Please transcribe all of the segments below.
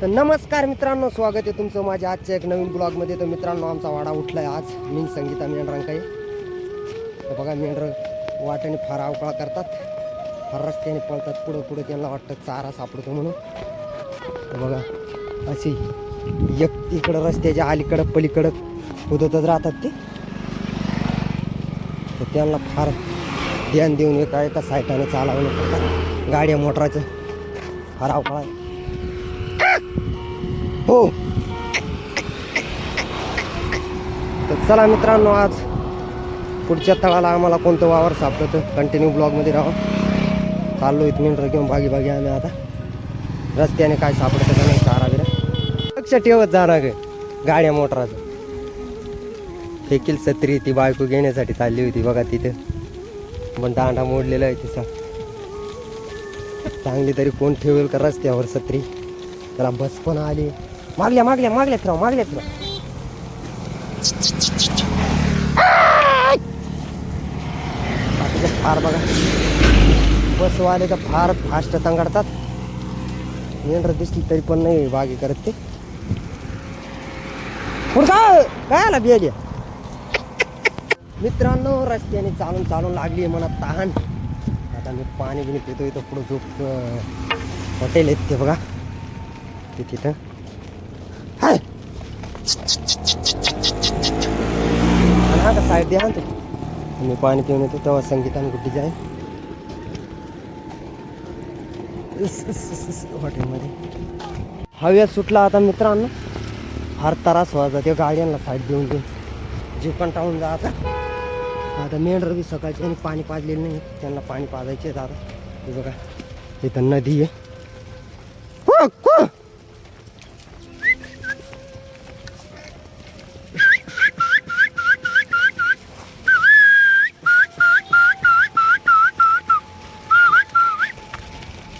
तर नमस्कार मित्रांनो स्वागत आहे तुमचं माझ्या आजच्या एक नवीन ब्लॉगमध्ये. तर मित्रांनो आमचा वाडा उठला आहे आज. मी संगीता मेंढरांकाई तर बघा मेंढर वाट्याने फार अवकाळ करतात. फार रस्त्याने पळतात. पुढं पुढं त्यांना वाटतं चारा सापडतो म्हणून. तर बघा अशी एक इकडं रस्त्याच्या अलीकडं पलीकडं उदतच राहतात ते. तर त्यांना फार ध्यान देऊन एका एका सायटाने चालावं पडतात गाड्या मोटराचं. फार अवकाळ आहे. हो. तर चला मित्रांनो आज पुढच्या तळाला आम्हाला कोणतं वावर सापडतं कंटिन्यू ब्लॉगमध्ये राहा. चाललो इथं मिनटर घेऊन भागी भागी आम्ही आता. रस्त्याने काय सापडतं का नाही चारा बिरा. लक्ष ठेवत जाणार ग गाड्या मोटराचं. फेकील सत्री ती बायको घेण्यासाठी चालली होती बघा तिथे. पण दांडा मोडलेला आहे तिचा. चांगली तरी कोण ठेवेल का रस्त्यावर सत्री? त्याला बस पण आली. मागल्या मागल्या मागल्यात राव मागल्यात फिरा बाकीचे फार बघा बसवाले तर फार फास्ट तंगडतात मेंढर दिसली तरी पण नाही बागी करत ते. पुढचा काय आला बियाली मित्रांनो रस्त्याने चालून चालून लागली आहे मला तहान. आता मी पाणी बिणी पितो इथं पुढं झोप हॉटेल आहेत ते बघा. ते तिथं. हा का साईड द्या ना तू मी पाणी पिऊन येतो तेव्हा संगीताने कुठे जाय हॉटेलमध्ये. हव्यात सुटला आता मित्रांनो. फार त्रास व्हायचा त्या गाड्यांना साईड देऊन देऊन. जीव कंटाळून जा आता मेंढर बी सकाळची आणि पाणी पाजलेलं नाही त्यांना पाणी पाजायचे आता हे बघा इथं नदी आहे हो, हो.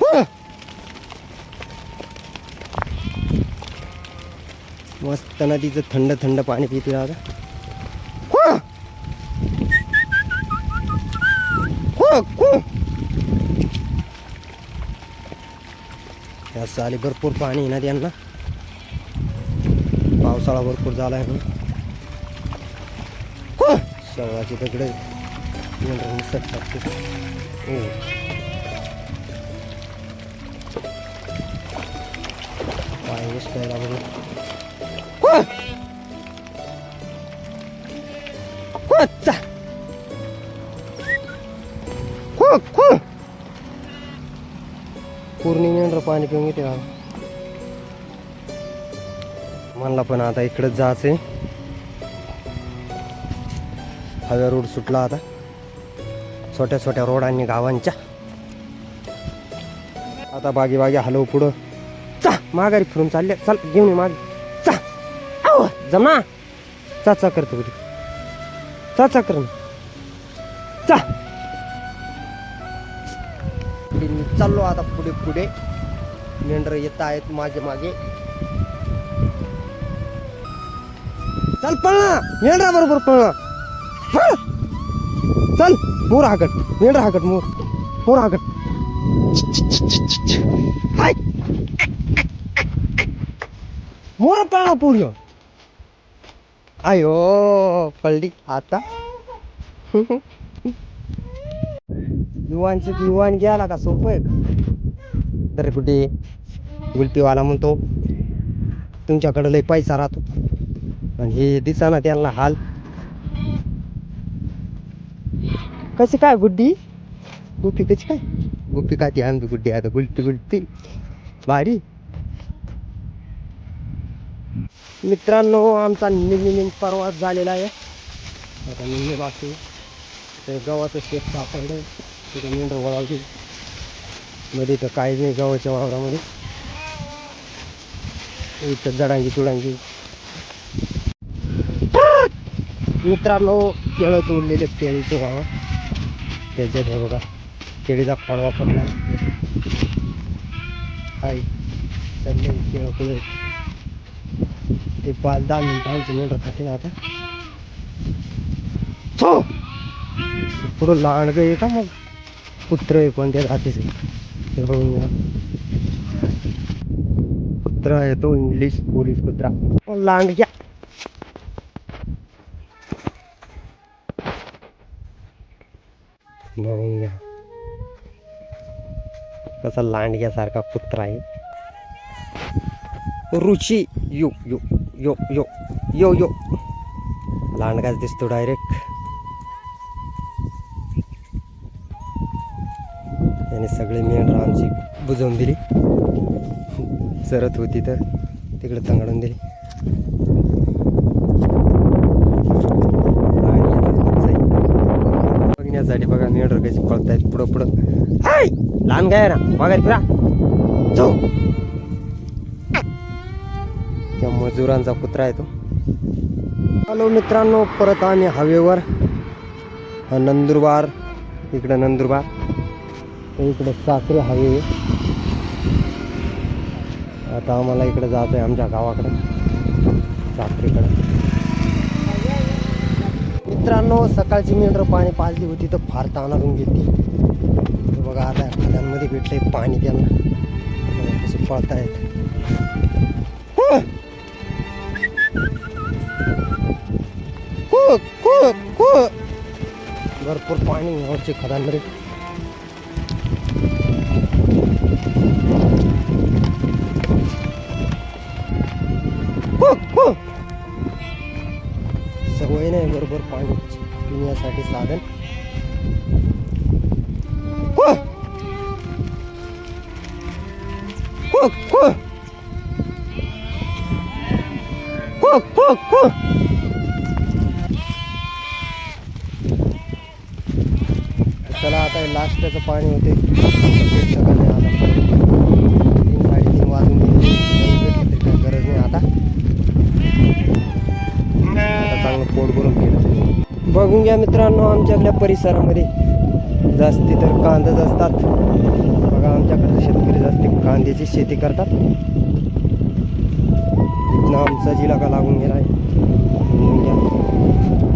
हो. बघताना नदीचं थंड थंड पाणी पिते आता या साली भरपूर पाणी आहे ना त्यांना. पावसाळा भरपूर झाला आहे म्हणून हो. शेवळाची दगड निसटतात ते. विसकायला पाणी पिऊन घेते का म्हणला पण आता इकडंच जायचंय. हव्या रोड सुटला आता. छोट्या छोट्या रोडांनी गावांच्या. आता बागी बागी हलव पुढं. चा माघारी फिरून चालले. चल घेऊन ये मागे चा आव, जमा. चा चा करतो कुठे चा चा कर चा. चाललो आता पुढे पुढे. मेंढर येत आहेत मागे मागे. चल पळा मेंढरा बरोबर पळा पळ. चल मोर हाकट. मेंढरा हाकट मोर. मोर हाकट. हाय. मोर पळा पुढे. अयो पडली. आता? युवांची युवान घ्यायला का सोपं आहे. का तर कुठे? गुलपीवाला म्हणतो तुमच्याकडं लय पैसा राहतो. आणि हे दिसा ना त्यांना हाल. कशी काय गुड्डी? गुप्पी कशी काय? गुप्पी काय ती आमची गुड्डी? आता गुलटी गुलटी भारी. मित्रांनो आमचा निमिन प्रवास झालेला आहे. आता निम्मे बाकी ते गव्हाचं शेत सापडलं तिथे मेंढर वळावली मध्ये तर काही नाही गव्हाच्या वावरामध्ये. इथं जडांगी तुडांगी. मित्रांनो केळं तोडलेले केळीचे वावर. त्याच्यात हे बघा केळीचा फळ वापरला. हाय. चालले केळं पुढे ते पाच दहा मिनिटांचे मेंढर खाते आता. हो पुढं लांडगं येतं मग? कुत्र आहे कोणत्या जातीचे. ते कुत्रा आहे तो इंग्लिश पोलीस कुत्रा लांडग्या! बघून कसा लांडग्यासारखा कुत्रा आहे. रुची यू यू. यो यो यो यो. लांडगाच दिसतो डायरेक्ट याने सगळे मेंढरं आमची बुजवून दिली सरत होती तर तिकडे तंगडून दिली बघण्यासाठी बघा मेंढर कशी पळतायत पुढं पुढं हाय लहान गाय ना बघा फिरा जाऊ त्या मजुरांचा कुत्रा आहे तो. हॅलो मित्रांनो परत आम्ही हवेवर. नंदुरबार इकडं नंदुरबार. इकडे साखरे हवे आता आम्हाला इकडे जायचं आहे आमच्या गावाकडे साखरेकडे. मित्रांनो सकाळची मेंढर पाणी पाजली होती तर फार ताणारून घेतली. बघा आता खड्यांमध्ये भेटले पाणी त्यांना. बघा कसे पळतायत. हो! हो, हो, हो. भरपूर पाणी यावरचे खड्यांमध्ये चला आता हे लास्टचं पाणी होते प्रेक्षकांनी आता तीन साडेतीन वाजून काही गरज नाही आता. आता चांगलं पोट भरून केलं बघून घ्या मित्रांनो आमच्याकडल्या परिसरामध्ये. जास्ती तर कांदाच असतात. बघा आमच्याकडचे शेतकरी जास्ती कांद्याची शेती करतात. इथनं आमचा जिलाका लागून गेला आहे बघून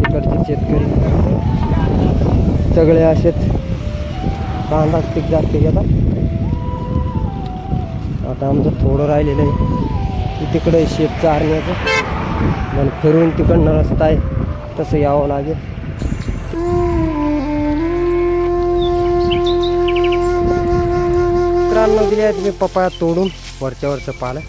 इकडचे शेतकरी. सगळे असेच कांदा पीक जास्त. घेतात आता आमचं थोडं राहिलेलं आहे. की तिकडे शेत चारण्याचं. पण फिरून तिकडनं रस्ता आहे. तसं यावं लागेल. मित्रांनो दिले आहेत मी पपाया तोडून वरच्या वरचं पालं.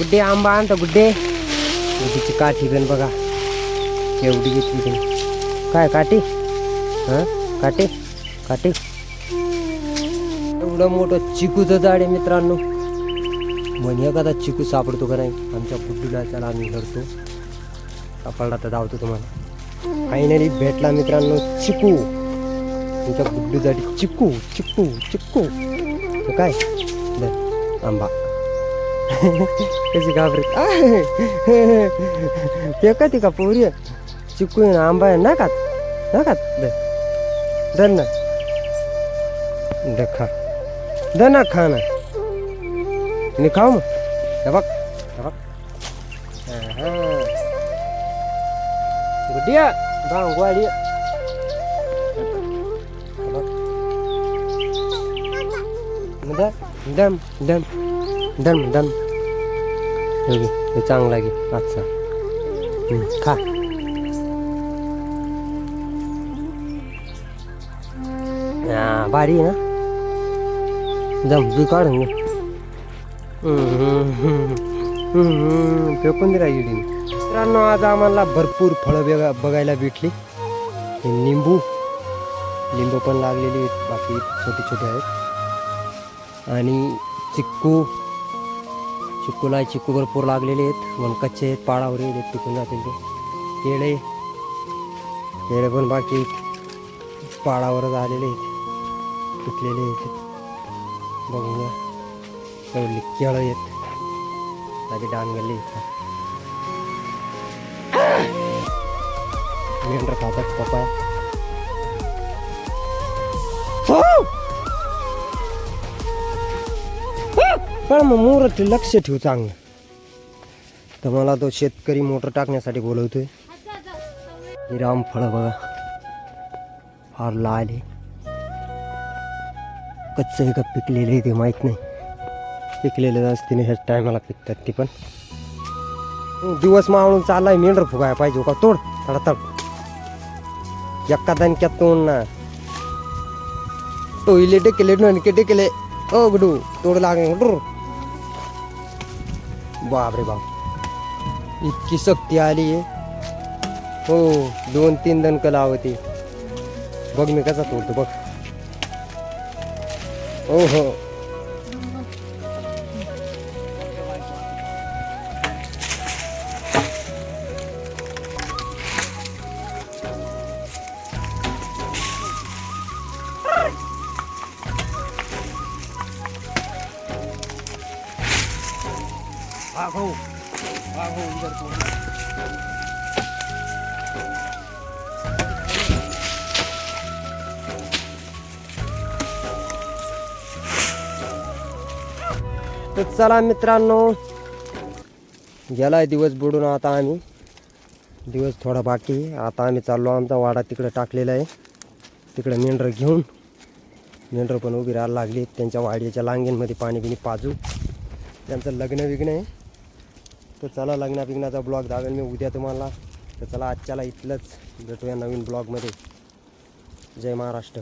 गुड्डे आंबा आणतो गुड्डे. तिची काठी पण बघा. एवढी घेतली तुम्ही काय काठी? हां? काठी? काठी? एवढं मोठं चिकूचं झाड आहे मित्रांनो. म्हणे एखादा चिकू सापडतो का नाही आमच्या गुड्डूला त्याला आम्ही धरतो. सापडला तर धावतो तुम्हाला. फायनली भेटला मित्रांनो चिकू. तुमच्या गुड्डूसाठी चिकू चिकू चिकू. काय? आंबा. कशी घाबरत फेका ती का पोरी चिकू आहे ना आंबा आहे ना खात ना खात दे धर ना दे खा दे ना खा ना मी खाऊ मग हे घे, हे चांगला घे. आजचा. खा. हा, भारी आहे ना? दम बी काढून घे. फेकून दिला इडी मित्रांनो आज आम्हाला भरपूर फळं बघा बघायला भेटली. हे निंबू लिंबू पण लागलेली आहेत. बाकी छोटे छोटे आहेत. आणि चिक्कू. चिक्कूला चिक्कू भरपूर लागलेले आहेत. मग कच्चे आहेत पाडावर आहेत टिकून जातील ते. केळे. केळे पण बाकी पाडावरच आलेले आहेत. पिकलेले आहेत. बघून घ्या केळं आहेत. माझे डांगरले आहेत मेंढर खातात पपाया. पण मग मोर लक्ष ठेव चांगलं. तर मला तो शेतकरी मोटर टाकण्यासाठी बोलवतोय. ही रामफळं बघा. फार लाल आहे. कच्चं आहे का पिकलेलं आहे ते माहीत नाही. पिकलेले असते ना ह्याच टायमाला पिकतात ते पण. दिवस मावळून चाललाय मेंढर फुगाय पाहिजे हो का? तोड तडतड. एका दणक्यात तोड ना. टोईले टेकले नणके टेकले ओ गुडू तोड लागे बाप रे बाप. इतकी शक्ती आली आहे. हो दोन तीन दणक लावते. बघ मी कसा तोडतो बघ. हो हो इधर तर चला मित्रांनो गेलाय दिवस बुडून आता आम्ही. दिवस थोडा बाकी आता आम्ही चाललो आमचा वाडा तिकडे टाकलेला आहे. तिकडे मेंढरं घेऊन. मेंढरं पण उभी राहायला लागली. त्यांच्या वाडीच्या लांगेंमध्ये पाणी बिणी पाजू. त्यांचं लग्न विग्न आहे. तर चला लग्ना बिग्नाचा ब्लॉग दावेल मी उद्या तुम्हाला. तर चला आजच्याला इथलंच भेटूया नवीन ब्लॉगमध्ये. जय महाराष्ट्र.